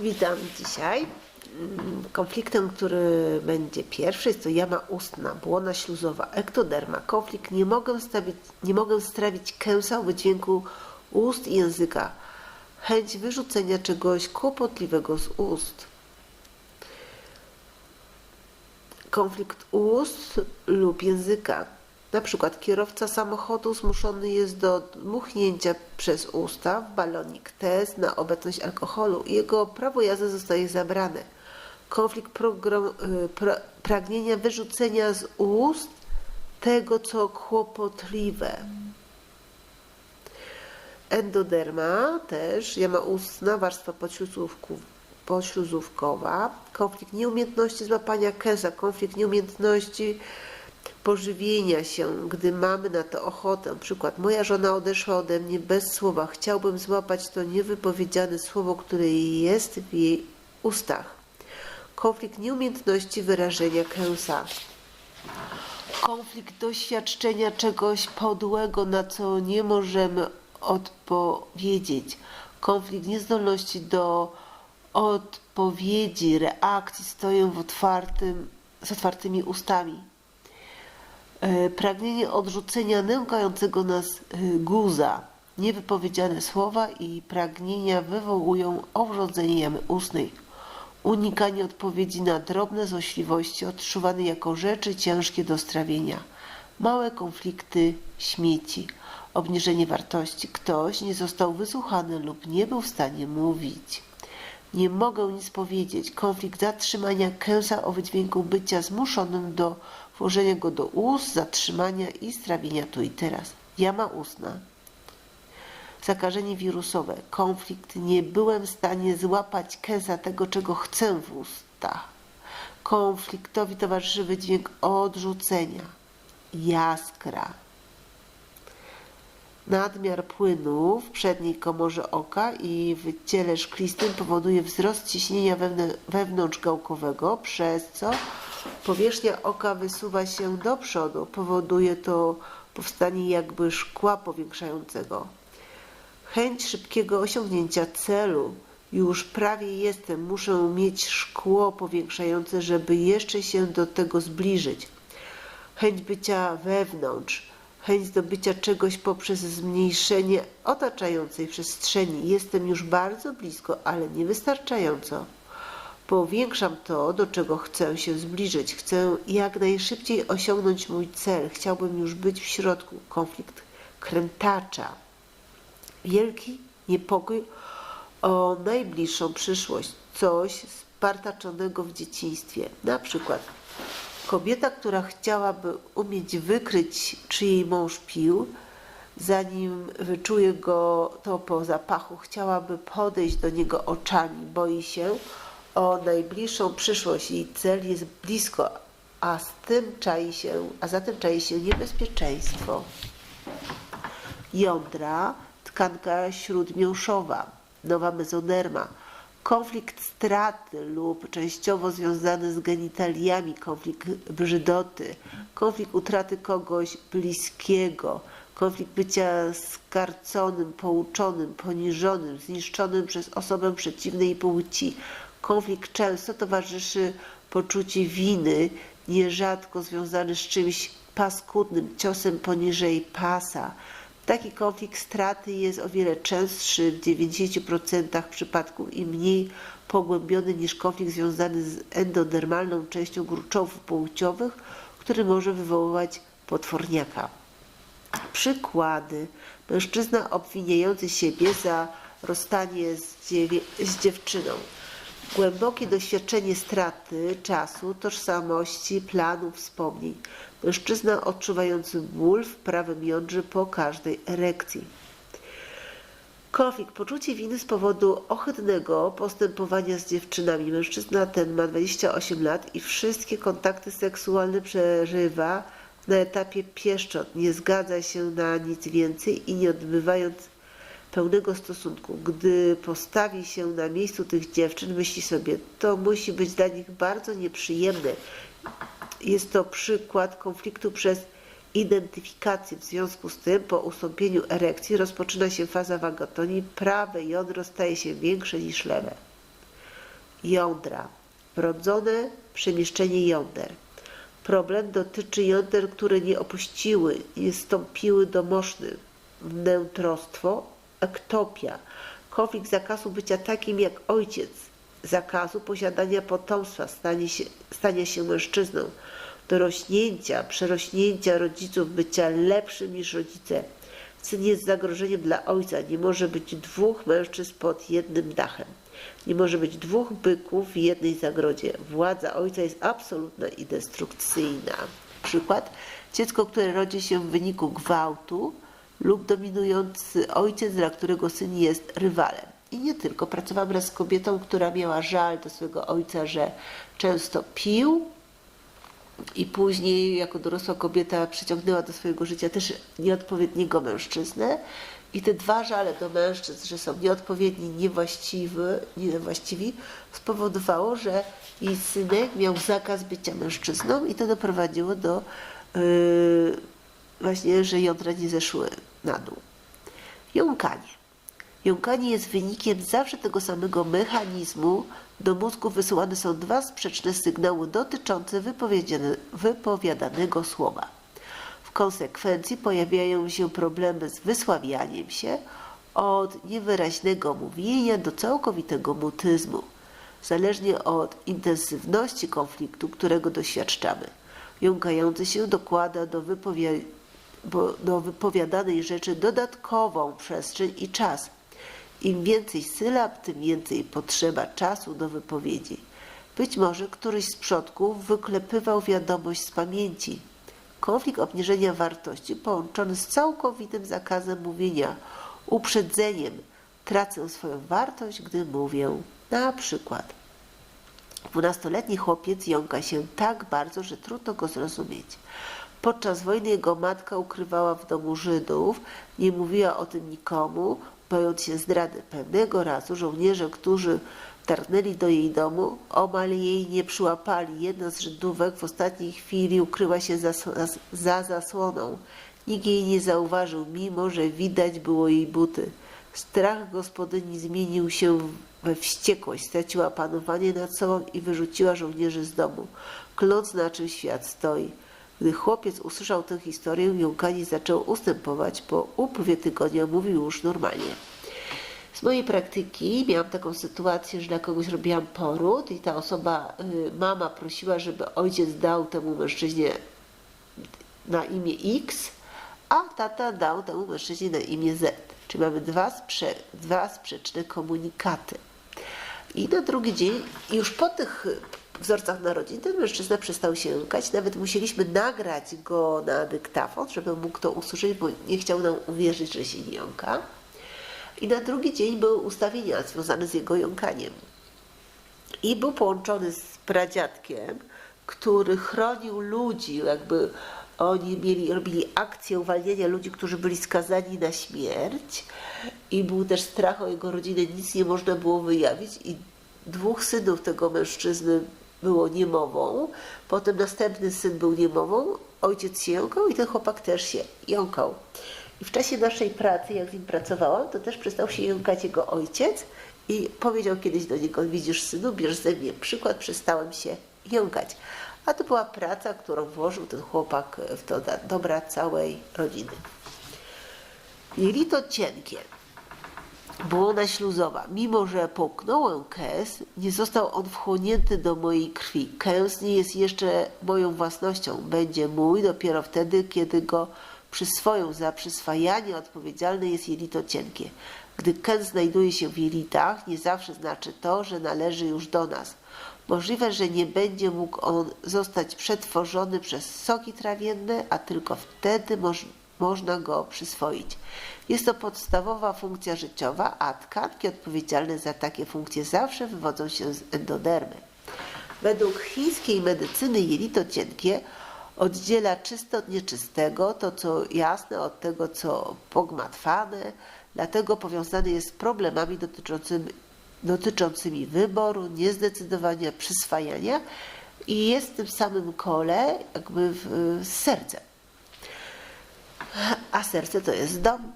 Witam dzisiaj. Mm, Konfliktem, który będzie pierwszy, jest to jama ustna, błona śluzowa, ektoderma. Konflikt nie mogę, stawić, nie mogę strawić kęsa wydźwięku ust i języka. Chęć wyrzucenia czegoś kłopotliwego z ust. Konflikt ust lub języka. Na przykład kierowca samochodu zmuszony jest do dmuchnięcia przez usta w balonik test na obecność alkoholu i jego prawo jazdy zostaje zabrane. Konflikt program, y, pra, pragnienia wyrzucenia z ust tego, co kłopotliwe. Endoderma też, jama ustna, warstwa pośluzówkowa, konflikt nieumiejętności złapania kęsa, konflikt nieumiejętności pożywienia się, gdy mamy na to ochotę. Przykład, moja żona odeszła ode mnie bez słowa. Chciałbym złapać to niewypowiedziane słowo, które jest w jej ustach. Konflikt nieumiejętności wyrażenia kęsa. Konflikt doświadczenia czegoś podłego, na co nie możemy odpowiedzieć. Konflikt niezdolności do odpowiedzi, reakcji stoją w otwartym, z otwartymi ustami. E, Pragnienie odrzucenia nękającego nas e, guza. Niewypowiedziane słowa i pragnienia wywołują owrzodzenie jamy ustnej. Unikanie odpowiedzi na drobne złośliwości odczuwane jako rzeczy ciężkie do strawienia. Małe konflikty śmieci. Obniżenie wartości. Ktoś nie został wysłuchany lub nie był w stanie mówić. Nie mogę nic powiedzieć. Konflikt zatrzymania kęsa o wydźwięku bycia zmuszonym do włożenia go do ust, zatrzymania i strawienia tu i teraz. Jama ustna. Zakażenie wirusowe. Konflikt. Nie byłem w stanie złapać kęsa tego, czego chcę w ustach. Konfliktowi towarzyszy wydźwięk odrzucenia. Jaskra. Nadmiar płynu w przedniej komorze oka i w ciele szklistym powoduje wzrost ciśnienia wewnę- wewnątrzgałkowego, przez co powierzchnia oka wysuwa się do przodu. Powoduje to powstanie jakby szkła powiększającego. Chęć szybkiego osiągnięcia celu. Już prawie jestem, muszę mieć szkło powiększające, żeby jeszcze się do tego zbliżyć. Chęć bycia wewnątrz, chęć zdobycia czegoś poprzez zmniejszenie otaczającej przestrzeni. Jestem już bardzo blisko, ale niewystarczająco. Powiększam to, do czego chcę się zbliżyć. Chcę jak najszybciej osiągnąć mój cel. Chciałbym już być w środku. Konflikt krętacza. Wielki niepokój o najbliższą przyszłość. Coś spartaczonego w dzieciństwie. Na przykład Kobieta, która chciałaby umieć wykryć, czy jej mąż pił, zanim wyczuje go to po zapachu, chciałaby podejść do niego oczami, boi się o najbliższą przyszłość. Jej cel jest blisko, a z tym czai się, a za tym czai się niebezpieczeństwo. Jądra, tkanka śródmiąższowa, nowa mezoderma, konflikt straty lub częściowo związany z genitaliami, konflikt brzydoty, konflikt utraty kogoś bliskiego, konflikt bycia skarconym, pouczonym, poniżonym, zniszczonym przez osobę przeciwnej płci. Konflikt często towarzyszy poczucie winy, nierzadko związany z czymś paskudnym, ciosem poniżej pasa. Taki konflikt straty jest o wiele częstszy w 90% przypadków i mniej pogłębiony niż konflikt związany z endodermalną częścią gruczołów płciowych, który może wywoływać potworniaka. Przykłady. Mężczyzna obwiniający siebie za rozstanie z, z dziewczyną. Głębokie doświadczenie straty czasu, tożsamości, planów, wspomnień. Mężczyzna odczuwający ból w prawym jądrze po każdej erekcji. Konflikt, poczucie winy z powodu ohydnego postępowania z dziewczynami. Mężczyzna ten ma 28 lat i wszystkie kontakty seksualne przerywa na etapie pieszczot. Nie zgadza się na nic więcej i nie odbywając pełnego stosunku. Gdy postawi się na miejscu tych dziewczyn, myśli sobie, to musi być dla nich bardzo nieprzyjemne. Jest to przykład konfliktu przez identyfikację. W związku z tym, po ustąpieniu erekcji rozpoczyna się faza wagotonii. Prawe jądro staje się większe niż lewe. jądra. Wrodzone przemieszczenie jąder. Problem dotyczy jąder, które nie opuściły, nie stąpiły do moszny. Wnętrostwo, ektopia. Konflikt zakazu bycia takim jak ojciec. Zakazu posiadania potomstwa, stanie się, stania się mężczyzną. Dorośnięcia, przerośnięcia rodziców, bycia lepszym niż rodzice. Syn jest zagrożeniem dla ojca. Nie może być dwóch mężczyzn pod jednym dachem. Nie może być dwóch byków w jednej zagrodzie. Władza ojca jest absolutna i destrukcyjna. Przykład. Dziecko, które rodzi się w wyniku gwałtu lub dominujący ojciec, dla którego syn jest rywalem. I nie tylko. Pracowałam raz z kobietą, która miała żal do swojego ojca, że często pił, i później jako dorosła kobieta przyciągnęła do swojego życia też nieodpowiedniego mężczyznę i te dwa żale do mężczyzn, że są nieodpowiedni, niewłaściwi, niewłaściwi spowodowało, że jej synek miał zakaz bycia mężczyzną i to doprowadziło do yy, właśnie, że jądra nie zeszły na dół. Jąkanie. Jąkanie jest wynikiem zawsze tego samego mechanizmu. Do mózgu wysyłane są dwa sprzeczne sygnały dotyczące wypowiadanego słowa. W konsekwencji pojawiają się problemy z wysławianiem się od niewyraźnego mówienia do całkowitego mutyzmu, zależnie od intensywności konfliktu, którego doświadczamy. Jąkający się dokłada do, wypowie- bo- do wypowiadanej rzeczy dodatkową przestrzeń i czas. Im więcej sylab, tym więcej potrzeba czasu do wypowiedzi. Być może któryś z przodków wyklepywał wiadomość z pamięci. Konflikt obniżenia wartości połączony z całkowitym zakazem mówienia, uprzedzeniem. Tracę swoją wartość, gdy mówię. Na przykład. Dwunastoletni chłopiec jąka się tak bardzo, że trudno go zrozumieć. Podczas wojny jego matka ukrywała w domu Żydów, nie mówiła o tym nikomu, bojąc się zdrady. Pewnego razu żołnierze, którzy targnęli do jej domu, omal jej nie przyłapali. Jedna z Żydówek w ostatniej chwili ukryła się za, za zasłoną. Nikt jej nie zauważył, mimo że widać było jej buty. Strach gospodyni zmienił się we wściekłość, straciła panowanie nad sobą i wyrzuciła żołnierzy z domu, kląc na czym świat stoi. Gdy chłopiec usłyszał tę historię, jąkanie zaczął ustępować. Po upływie tygodnia mówił już normalnie. Z mojej praktyki miałam taką sytuację, że dla kogoś robiłam poród i ta osoba, y, mama prosiła, żeby ojciec dał temu mężczyźnie na imię X, a tata dał temu mężczyźnie na imię Z. Czyli mamy dwa, sprze dwa sprzeczne komunikaty. I na drugi dzień, już po tych wzorcach narodzin, ten mężczyzna przestał się jąkać. Nawet musieliśmy nagrać go na dyktafon, żeby mógł to usłyszeć, bo nie chciał nam uwierzyć, że się nie jąka. I na drugi dzień były ustawienia związane z jego jąkaniem. I był połączony z pradziadkiem, który chronił ludzi, jakby oni mieli, robili akcję uwalniania ludzi, którzy byli skazani na śmierć i był też strach o jego rodzinę, nic nie można było wyjawić i dwóch synów tego mężczyzny było niemową, potem następny syn był niemową, ojciec się jąkał i ten chłopak też się jąkał. I w czasie naszej pracy, jak z nim pracowałam, to też przestał się jąkać jego ojciec i powiedział kiedyś do niego, widzisz synu, bierz ze mnie przykład, przestałem się jąkać. A to była praca, którą włożył ten chłopak w to dobra całej rodziny. Jelito cienkie, błona śluzowa. Mimo, że połknąłem kęs, nie został on wchłonięty do mojej krwi. Kęs nie jest jeszcze moją własnością. Będzie mój dopiero wtedy, kiedy go przyswoją. Za przyswajanie odpowiedzialne jest jelito cienkie. Gdy kęs znajduje się w jelitach, nie zawsze znaczy to, że należy już do nas. Możliwe, że nie będzie mógł on zostać przetworzony przez soki trawienne, a tylko wtedy można go przyswoić. Jest to podstawowa funkcja życiowa, a tkanki odpowiedzialne za takie funkcje zawsze wywodzą się z endodermy. Według chińskiej medycyny jelito cienkie oddziela czyste od nieczystego, to co jasne od tego co pogmatwane, dlatego powiązane jest z problemami dotyczącymi, dotyczącymi wyboru, niezdecydowania, przyswajania i jest w tym samym kole jakby w, z sercem. A serce to jest dom.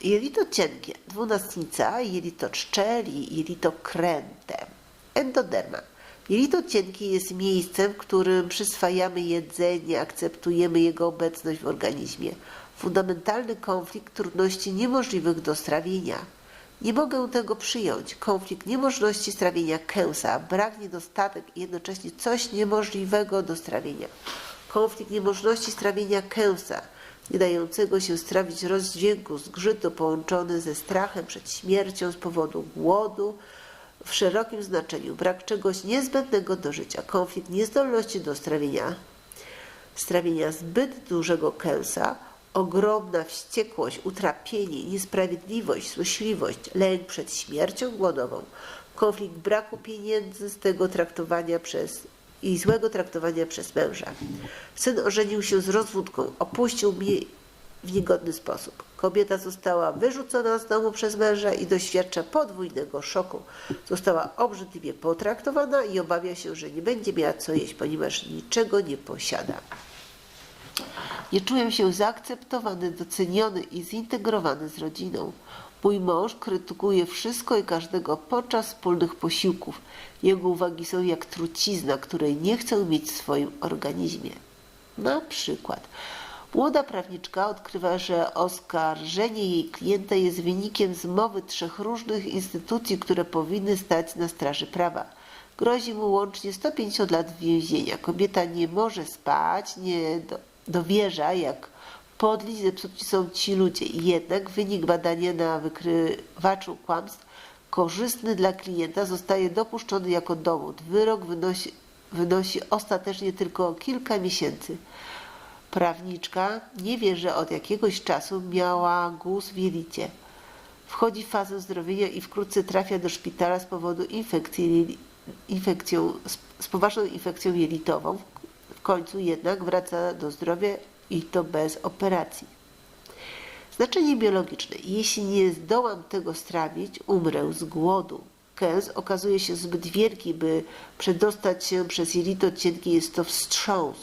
Jelito cienkie, dwunastnica, jelito czczeli, jelito kręte. Endoderma. Jelito cienkie jest miejscem, w którym przyswajamy jedzenie, akceptujemy jego obecność w organizmie. Fundamentalny konflikt trudności niemożliwych do strawienia. Nie mogę tego przyjąć. Konflikt niemożności strawienia kęsa, brak, niedostatek i jednocześnie coś niemożliwego do strawienia. Konflikt niemożności strawienia kęsa, nie dającego się strawić rozdźwięku zgrzytu połączony ze strachem przed śmiercią z powodu głodu w szerokim znaczeniu, brak czegoś niezbędnego do życia, konflikt niezdolności do strawienia, strawienia zbyt dużego kęsa, ogromna wściekłość, utrapienie, niesprawiedliwość, złośliwość, lęk przed śmiercią głodową, konflikt braku pieniędzy z tego traktowania przez i złego traktowania przez męża. Syn ożenił się z rozwódką, opuścił mnie w niegodny sposób. Kobieta została wyrzucona z domu przez męża i doświadcza podwójnego szoku. Została obrzydliwie potraktowana i obawia się, że nie będzie miała co jeść, ponieważ niczego nie posiada. Nie czuję się zaakceptowany, doceniony i zintegrowany z rodziną. Mój mąż krytykuje wszystko i każdego podczas wspólnych posiłków. Jego uwagi są jak trucizna, której nie chcę mieć w swoim organizmie. Na przykład, młoda prawniczka odkrywa, że oskarżenie jej klienta jest wynikiem zmowy trzech różnych instytucji, które powinny stać na straży prawa. Grozi mu łącznie 150 lat więzienia. Kobieta nie może spać, nie do, dowierza, jak podli zepsuci są ci ludzie. Jednak wynik badania na wykrywaczu kłamstw korzystny dla klienta zostaje dopuszczony jako dowód. Wyrok wynosi, wynosi ostatecznie tylko kilka miesięcy. Prawniczka nie wie, że od jakiegoś czasu miała guz w jelicie. Wchodzi w fazę zdrowienia i wkrótce trafia do szpitala z powodu infekcji, infekcją, z poważną infekcją jelitową. W końcu jednak wraca do zdrowia i to bez operacji. Znaczenie biologiczne. Jeśli nie zdołam tego strawić, umrę z głodu. Kęs okazuje się zbyt wielki, by przedostać się przez jelito cienkie. Jest to wstrząs.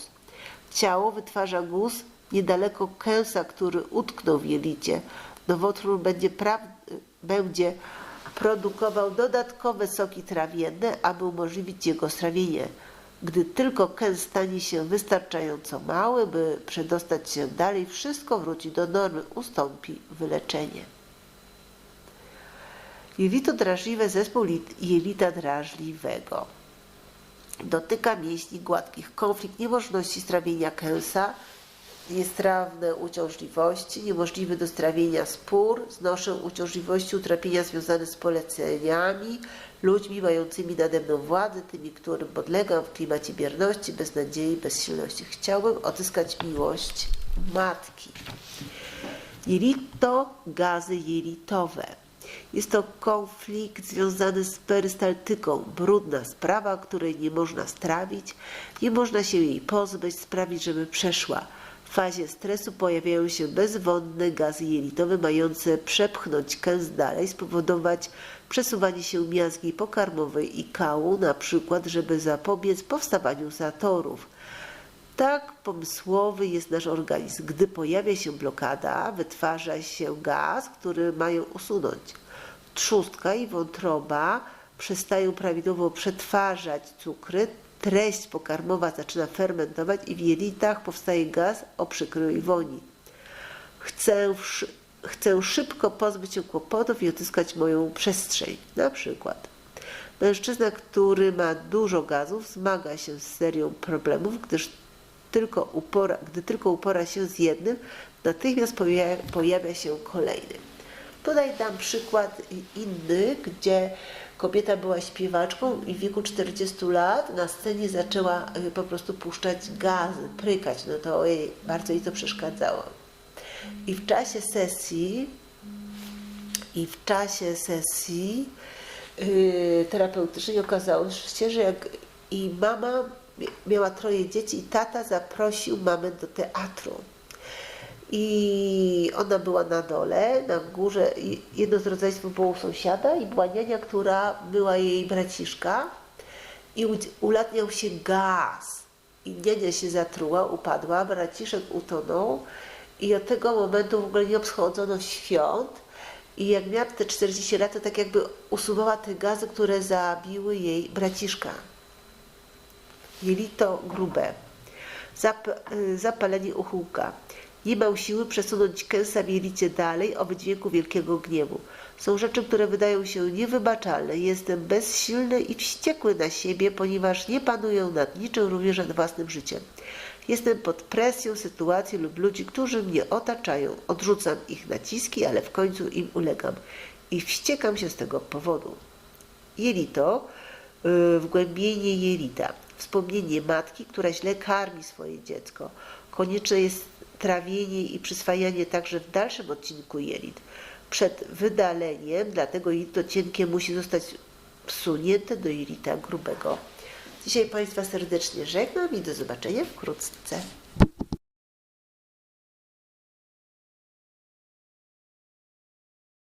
Ciało wytwarza guz niedaleko kęsa, który utknął w jelicie. Nowotwór będzie, będzie produkował dodatkowe soki trawienne, aby umożliwić jego strawienie. Gdy tylko kęs stanie się wystarczająco mały, by przedostać się dalej, wszystko wróci do normy, ustąpi wyleczenie. Jelito drażliwe, zespół lit- jelita drażliwego. Dotyka mięśni gładkich. Konflikt niemożności strawienia kęsa, niestrawne uciążliwości, niemożliwy do strawienia spór, znoszę uciążliwości, utrapienia związane z poleceniami, ludźmi mającymi nade mną władzę, tymi, którym podlegam w klimacie bierności, beznadziei, bezsilności. Chciałbym odzyskać miłość matki. Jelito, gazy jelitowe. Jest to konflikt związany z perystaltyką, brudna sprawa, której nie można strawić, nie można się jej pozbyć, sprawić, żeby przeszła. Fazie stresu pojawiają się bezwonne gazy jelitowe, mające przepchnąć kęs dalej, spowodować przesuwanie się miazgi pokarmowej i kału, na przykład, żeby zapobiec powstawaniu zatorów. Tak pomysłowy jest nasz organizm. Gdy pojawia się blokada, wytwarza się gaz, który mają usunąć. Trzustka i wątroba przestają prawidłowo przetwarzać cukry, treść pokarmowa zaczyna fermentować i w jelitach powstaje gaz o przykrej woni. Chcę, chcę szybko pozbyć się kłopotów i odzyskać moją przestrzeń. Na przykład mężczyzna, który ma dużo gazów, zmaga się z serią problemów, gdyż tylko upora, gdy tylko upora się z jednym, natychmiast pojawia, pojawia się kolejny. Tutaj dam przykład inny, gdzie kobieta była śpiewaczką i w wieku 40 lat na scenie zaczęła y, po prostu puszczać gazy, prykać. No to jej, bardzo jej to przeszkadzało. I w czasie sesji i w czasie sesji yy, terapeutycznej okazało się, że jak i mama mia- miała troje dzieci i tata zaprosił mamę do teatru. I ona była na dole, na górze, jedno z rodzeństwów było u sąsiada i była niania, która była jej braciszka i ulatniał się gaz. I niania się zatruła, upadła, braciszek utonął i od tego momentu w ogóle nie obchodzono świąt I jak miała te 40 lat, to tak jakby usuwała te gazy, które zabiły jej braciszka. Jelito grube. Zap, y, zapalenie uchółka. Nie miał siły przesunąć kęsa w jelicie dalej o wydźwięku wielkiego gniewu. Są rzeczy, które wydają się niewybaczalne. Jestem bezsilny i wściekły na siebie, ponieważ nie panuję nad niczym, również nad własnym życiem. Jestem pod presją sytuacji lub ludzi, którzy mnie otaczają. Odrzucam ich naciski, ale w końcu im ulegam. I wściekam się z tego powodu. Jelito, y, wgłębienie jelita, wspomnienie matki, która źle karmi swoje dziecko. Konieczne jest trawienie i przyswajanie także w dalszym odcinku jelit. Przed wydaleniem, dlatego jelito cienkie musi zostać wsunięte do jelita grubego. Dzisiaj Państwa serdecznie żegnam i do zobaczenia wkrótce.